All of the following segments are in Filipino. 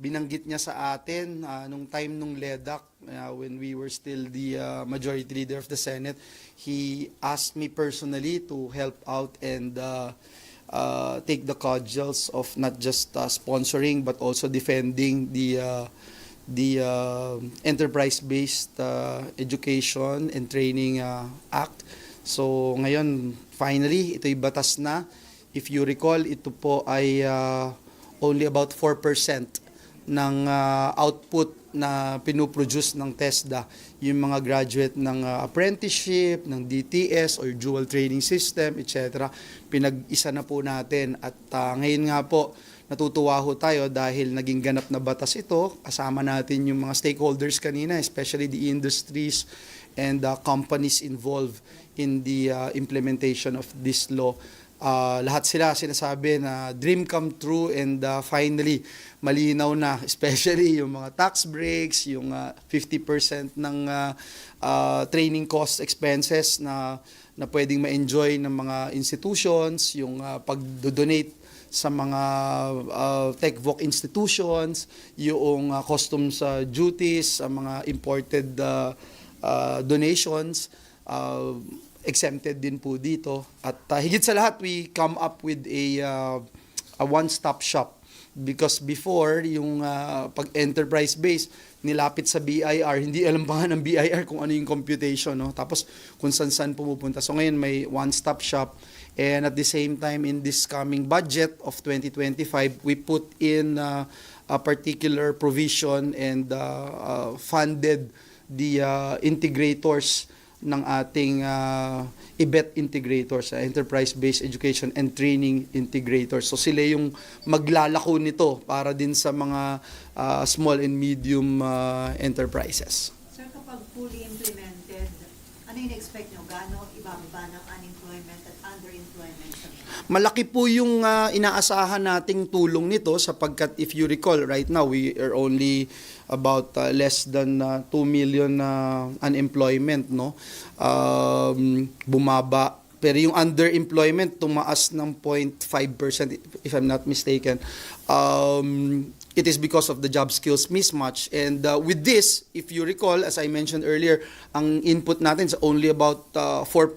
binanggit niya sa atin uh, nung time nung LEDAC, uh, when we were still the uh, majority leader of the Senate, he asked me personally to help out and uh, uh, take the cudgels of not just uh, sponsoring but also defending the uh, the uh, enterprise-based uh, education and training uh, act. So ngayon finally ito'y batas na. If you recall ito po ay uh, only about 4% ng uh, output na pinuproduce ng TESDA, yung mga graduate ng uh, apprenticeship, ng DTS or dual training system, etc. Pinag-isa na po natin at uh, ngayon nga po natutuwa ho tayo dahil naging ganap na batas ito. Kasama natin yung mga stakeholders kanina, especially the industries and uh, companies involved in the uh, implementation of this law. Uh, lahat sila sinasabi na dream come true and uh, finally malinaw na especially yung mga tax breaks, yung uh, 50% ng uh, uh, training cost expenses na na pwedeng ma-enjoy ng mga institutions, yung uh, pag-donate sa mga uh, TechVoc institutions, yung uh, customs uh, duties, sa mga imported uh, uh, donations, uh, exempted din po dito. At uh, higit sa lahat, we come up with a, uh, a one-stop shop. Because before, yung uh, pag-enterprise base, nilapit sa BIR, hindi alam pa ng BIR kung ano yung computation. No? Tapos kung saan-saan pumupunta. So ngayon may one-stop shop. And at the same time, in this coming budget of 2025, we put in uh, a particular provision and uh, uh, funded the uh, integrators ng ating uh, IBET integrators, uh, enterprise-based education and training integrators. So sila yung maglalako nito para din sa mga uh, small and medium uh, enterprises. Sir, kapag fully implemented, ano yung expect nyo? Gano'n ibababa ng unemployment at underemployment sa Malaki po yung uh, inaasahan nating tulong nito sapagkat if you recall right now we are only about uh, less than uh, 2 million uh, unemployment no? Um, bumaba. Pero yung underemployment tumaas ng 0.5% if I'm not mistaken. Um, it is because of the job skills mismatch. And uh, with this if you recall as I mentioned earlier ang input natin is only about uh, 4%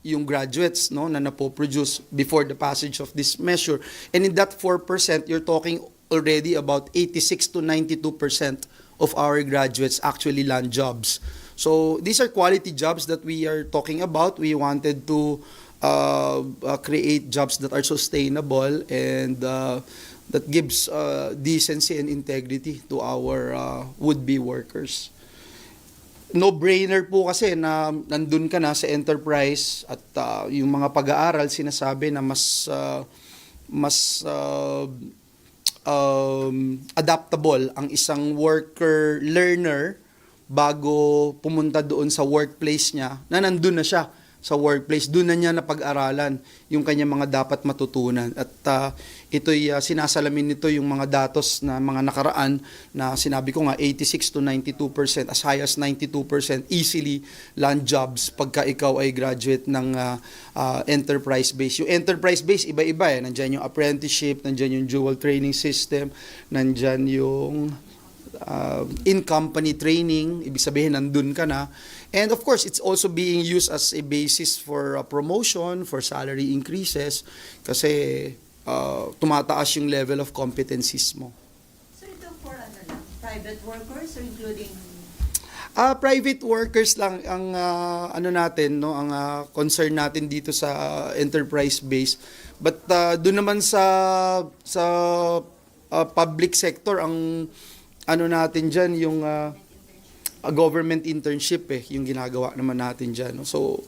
yung graduates no na napoproduce before the passage of this measure. And in that 4% you're talking already about 86 to 92% of our graduates actually land jobs. So these are quality jobs that we are talking about. We wanted to uh, uh, create jobs that are sustainable and uh, that gives uh, decency and integrity to our uh, would-be workers. No-brainer po kasi na nandun ka na sa enterprise at uh, yung mga pag-aaral sinasabi na mas uh, mas uh, um, adaptable ang isang worker learner bago pumunta doon sa workplace niya na nandun na siya sa workplace doon na niya napag-aralan yung kanya mga dapat matutunan. At uh, ito'y uh, sinasalamin nito yung mga datos na mga nakaraan na sinabi ko nga 86 to 92% as high as 92% easily land jobs pagka ikaw ay graduate ng uh, uh, enterprise base. Yung enterprise base iba-iba eh. Nandiyan yung apprenticeship nandiyan yung dual training system nandiyan yung uh, in-company training, ibig sabihin nandun ka na. And of course, it's also being used as a basis for uh, promotion, for salary increases, kasi uh, tumataas yung level of competencies mo. So ito for ano lang, private workers or including Ah, private workers lang ang ah, ano natin no, ang ah, concern natin dito sa enterprise base. But ah, doon naman sa sa ah, public sector ang ano natin diyan yung ah, ah, government internship eh, yung ginagawa naman natin diyan. No? So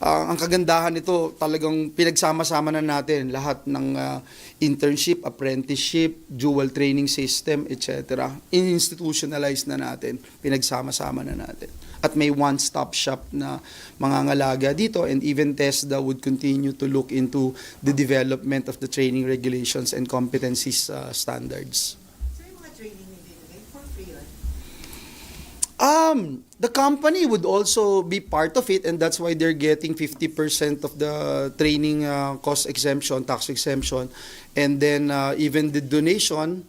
ah, ang kagandahan nito talagang pinagsama-sama na natin lahat ng ah, internship, apprenticeship, dual training system, etc. Institutionalize na natin, pinagsama-sama na natin. At may one-stop shop na mangangalaga dito and even TESDA would continue to look into the development of the training regulations and competencies ah, standards. So yung mga training na ibibigay for free yun? Um, the company would also be part of it and that's why they're getting 50% of the training uh, cost exemption, tax exemption. And then uh, even the donation,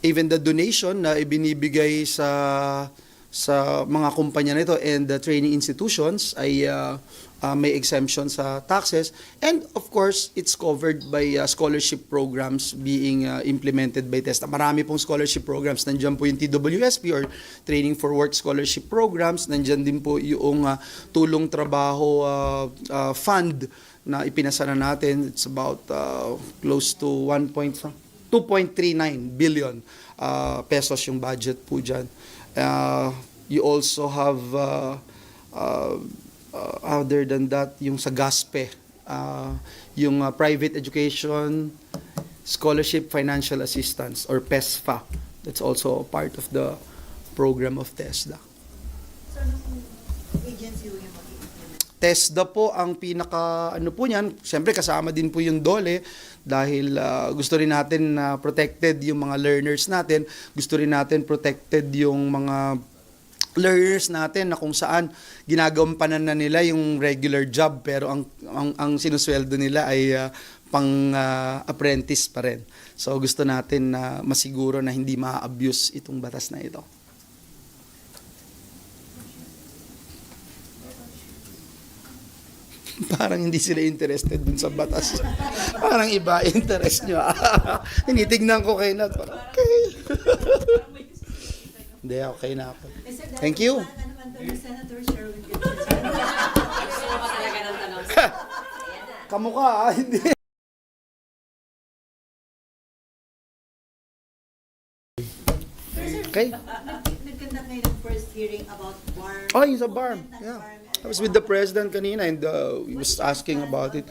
even the donation na ibinibigay sa sa mga kumpanya nito and the training institutions ay uh, uh, may exemption sa taxes and of course it's covered by uh, scholarship programs being uh, implemented by TESTA. Marami pong scholarship programs. Nandiyan po yung TWSP or Training for Work Scholarship Programs. Nandiyan din po yung uh, tulong trabaho uh, uh, fund na ipinasa na natin. It's about uh, close to 1 point, 2.39 billion uh, pesos yung budget po dyan. Uh, you also have, uh, uh, uh, other than that, yung sa GASPE, uh, yung uh, Private Education Scholarship Financial Assistance or PESFA. That's also part of the program of TESDA. So, agency mag-implement? TESDA po ang pinaka ano po niyan. Siyempre kasama din po yung DOLE dahil ah, gusto rin natin na protected yung mga learners natin. Gusto rin natin protected yung mga learners natin na kung saan ginagampanan na nila yung regular job pero ang ang, ang sinusweldo nila ay ah, pang ah, apprentice pa rin. So gusto natin na masiguro na hindi ma-abuse itong batas na ito. Parang hindi sila interested dun sa batas. Parang iba interest nyo. Tinitignan ko kay Nat. Parang, okay. Hindi, okay na ako. Thank you. Gusto mo ba talaga ng tanong? Kamukha, ah, hindi. Okay. Nag- Nag-conduct ngayon ng first hearing about BARM. Oh, yung sa ng Yeah. I was with the president kanina and uh, he was asking about it.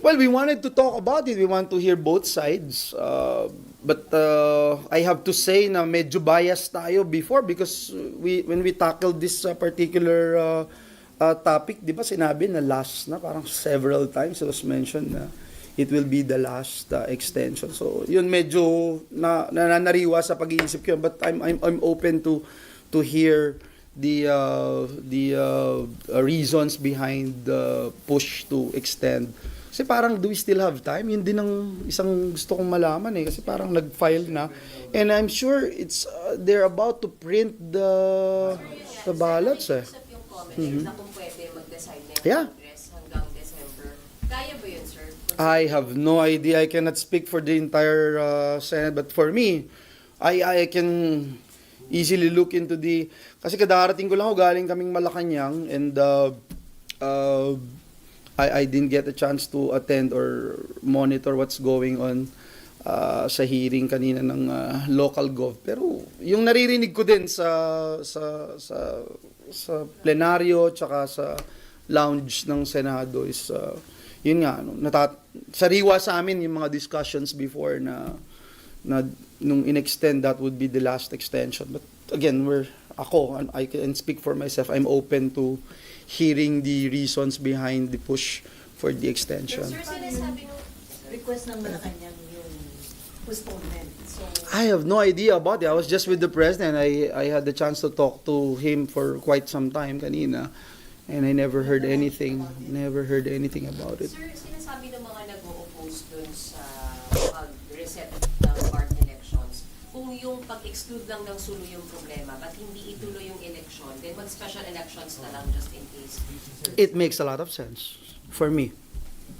Well, we wanted to talk about it. We want to hear both sides. Uh, but uh, I have to say na medyo biased tayo before because we when we tackled this uh, particular uh, uh, topic, di ba sinabi na last na parang several times it was mentioned na it will be the last uh, extension. So, yun medyo na, nananariwa sa pag-iisip ko. But I'm, I'm, I'm open to to hear the uh, the uh, reasons behind the push to extend. Kasi parang do we still have time? Yun din ang isang gusto kong malaman eh kasi parang nag-file na and I'm sure it's uh, they're about to print the the ballots eh. Comment na kung pwede mag-decide na yung Yeah. Congress hanggang December. Kaya ba yun, sir? Kung- I have no idea. I cannot speak for the entire uh, Senate, but for me, I I can easily look into the kasi kadarating ko lang ako galing kaming Malacanang and uh, uh, I I didn't get a chance to attend or monitor what's going on uh, sa hearing kanina ng uh, local gov. Pero yung naririnig ko din sa sa sa sa plenaryo tsaka sa lounge ng Senado is uh, yun nga ano, natat- sariwa sa amin yung mga discussions before na na nung in-extend that would be the last extension. But again we're ako I can speak for myself I'm open to hearing the reasons behind the push for the extension. Sir, sinasabi nung... Request ng Malacanang yung postponement. So, I have no idea about it. I was just with the president. I I had the chance to talk to him for quite some time kanina and I never heard anything never heard anything about it. Sir, sinasabi ng mga nag-o-oppose dun sa pag-reset ng elections, kung yung pag-exclude lang ng sulo yung problema, but hindi ituloy yung election, then mag-special elections na lang just in case. it makes a lot of sense for me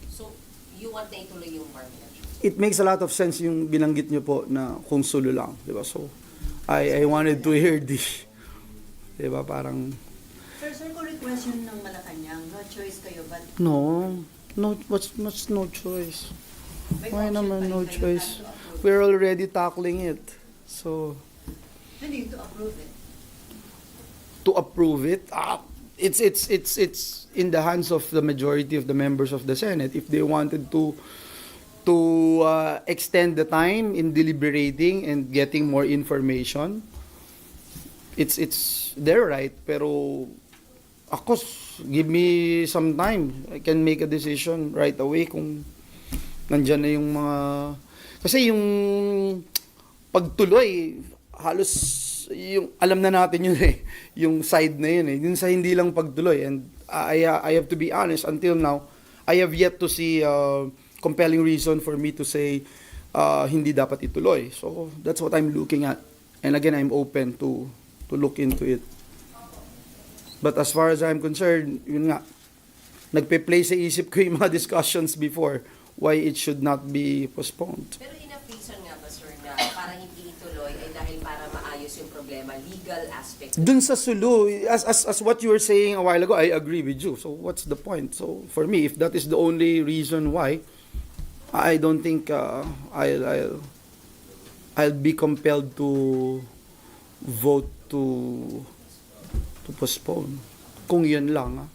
So, you want na ituloy yung BART elections? it makes a lot of sense yung binanggit nyo po na kung sulo lang, di ba? So, I, I wanted to hear this. Di ba? Parang, Sir, sir, kung request yun ng Malacanang, no choice kayo, but no, no, what's, what's no choice? may Why naman no choice? We're already tackling it. So, Hindi, to approve it. to approve it, ah, it's, it's, it's, it's in the hands of the majority of the members of the Senate. If they wanted to, to uh, extend the time in deliberating and getting more information, it's it's their right pero ako s- give me some time I can make a decision right away kung nandyan na yung mga kasi yung pagtuloy halos yung alam na natin yun eh yung side na yun eh yun sa hindi lang pagtuloy and I I have to be honest until now I have yet to see uh, compelling reason for me to say uh, hindi dapat ituloy. So that's what I'm looking at. And again, I'm open to to look into it. But as far as I'm concerned, yun nga, nagpe-play sa isip ko yung mga discussions before why it should not be postponed. Pero enough reason nga para hindi ituloy ay dahil para maayos yung problema, legal aspect. Dun sa Sulu, as, as, as what you were saying a while ago, I agree with you. So what's the point? So for me, if that is the only reason why, I don't think uh, I'll, I'll, I'll be compelled to vote to to postpone. Kung yun lang, ah.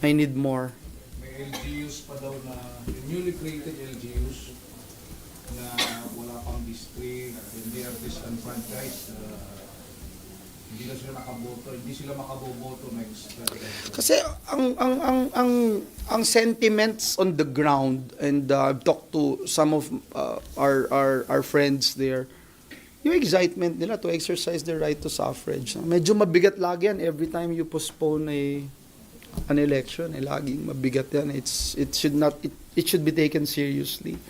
I need more. May LGUs pa daw na, newly created LGUs na wala pang district, and they are disenfranchised. Uh, hindi na sila nakaboto, hindi sila makaboboto next. Uh, Kasi ang ang ang ang ang sentiments on the ground and uh, I've talked to some of uh, our our our friends there. Yung excitement nila to exercise their right to suffrage. Medyo mabigat lagi yan every time you postpone a an election, eh, laging mabigat yan. It's it should not it, it should be taken seriously.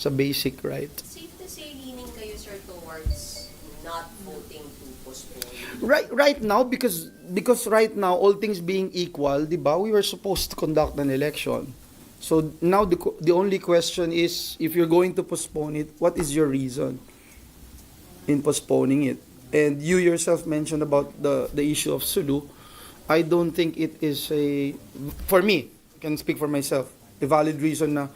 It's a basic right. Safe to say, leaning kayo, sir, towards not voting to postpone. Right right now because because right now all things being equal, 'di ba? We were supposed to conduct an election. So now the the only question is if you're going to postpone it, what is your reason in postponing it? And you yourself mentioned about the the issue of Sulu. I don't think it is a for me, I can speak for myself, a valid reason na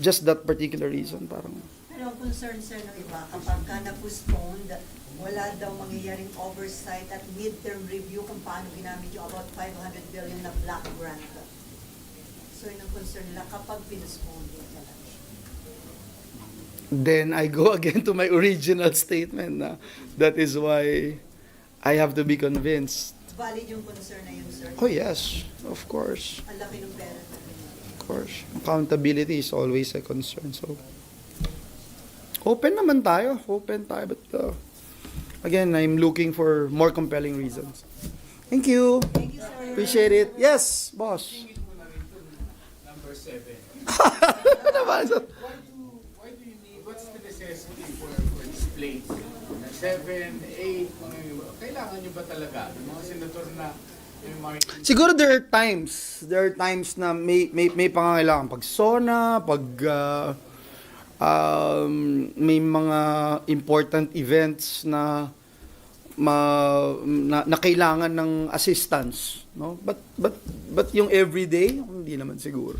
just that particular reason parang Pero ang concern sir ng iba, kapag ka na-postponed, wala daw mangyayaring oversight at midterm review kung paano ginamit yung about 500 billion na black grant. So yun ang concern nila kapag pinospone yung then I go again to my original statement na that is why I have to be convinced. Valid yung concern na yun sir. Oh yes, of course, Ang laki ng pera course. Accountability is always a concern. So open naman tayo, open tayo but uh, again, I'm looking for more compelling reasons. Thank you. Thank you sir. Appreciate it. Yes, boss. number seven. Why do, why do you need, what's the necessity for, for display? Seven, eight, ano kailangan nyo ba talaga? Yung mga senator na Siguro there are times, there are times na may may may pangangailangan pag SONA, pag uh, um, may mga important events na ma, na, na kailangan ng assistance, no? But but but yung everyday, hindi naman siguro.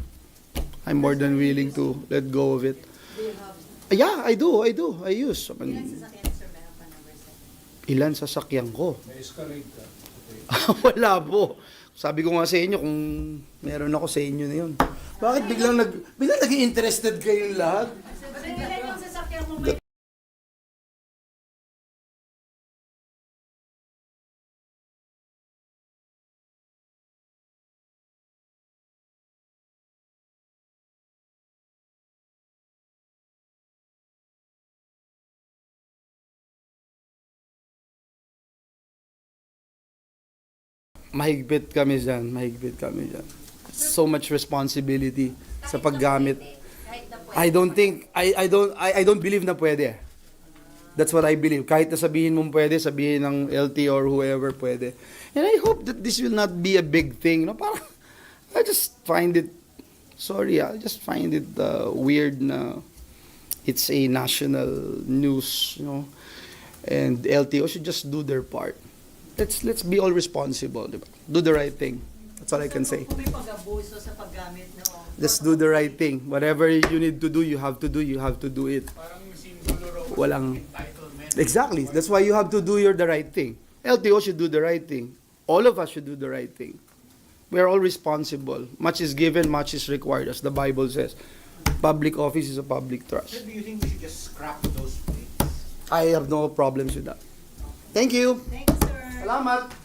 I'm more than willing to let go of it. Do you have, Yeah, I do, I do. I use. I ilan mean, ilan sasakyan ko? may escalade ka. Wala po. Sabi ko nga sa inyo kung meron ako sa inyo na yun. Bakit biglang nag biglang naging interested kayong lahat? Mahigpit kami dyan, mahigpit kami dyan. So much responsibility sa paggamit. I don't think I I don't I, I don't believe na pwede. That's what I believe. Kahit na sabihin mong pwede, sabihin ng LT or whoever pwede. And I hope that this will not be a big thing. No? Parang, I just find it, sorry, I just find it uh, weird na it's a national news, you know. And LTO should just do their part. Let's let's be all responsible, di ba? Do the right thing. That's all I can say. Kung may pag-abuso sa paggamit no. Just do the right thing. Whatever you need to do, you have to do, you have to do it. Parang simbolo raw Walang- entitlement. Exactly. That's why you have to do your the right thing. LTO should do the right thing. All of us should do the right thing. We are all responsible. Much is given, much is required, as the Bible says. Public office is a public trust. do you think we should just scrap those plates? I have no problems with that. Thank you. Thank you sir. Salamat.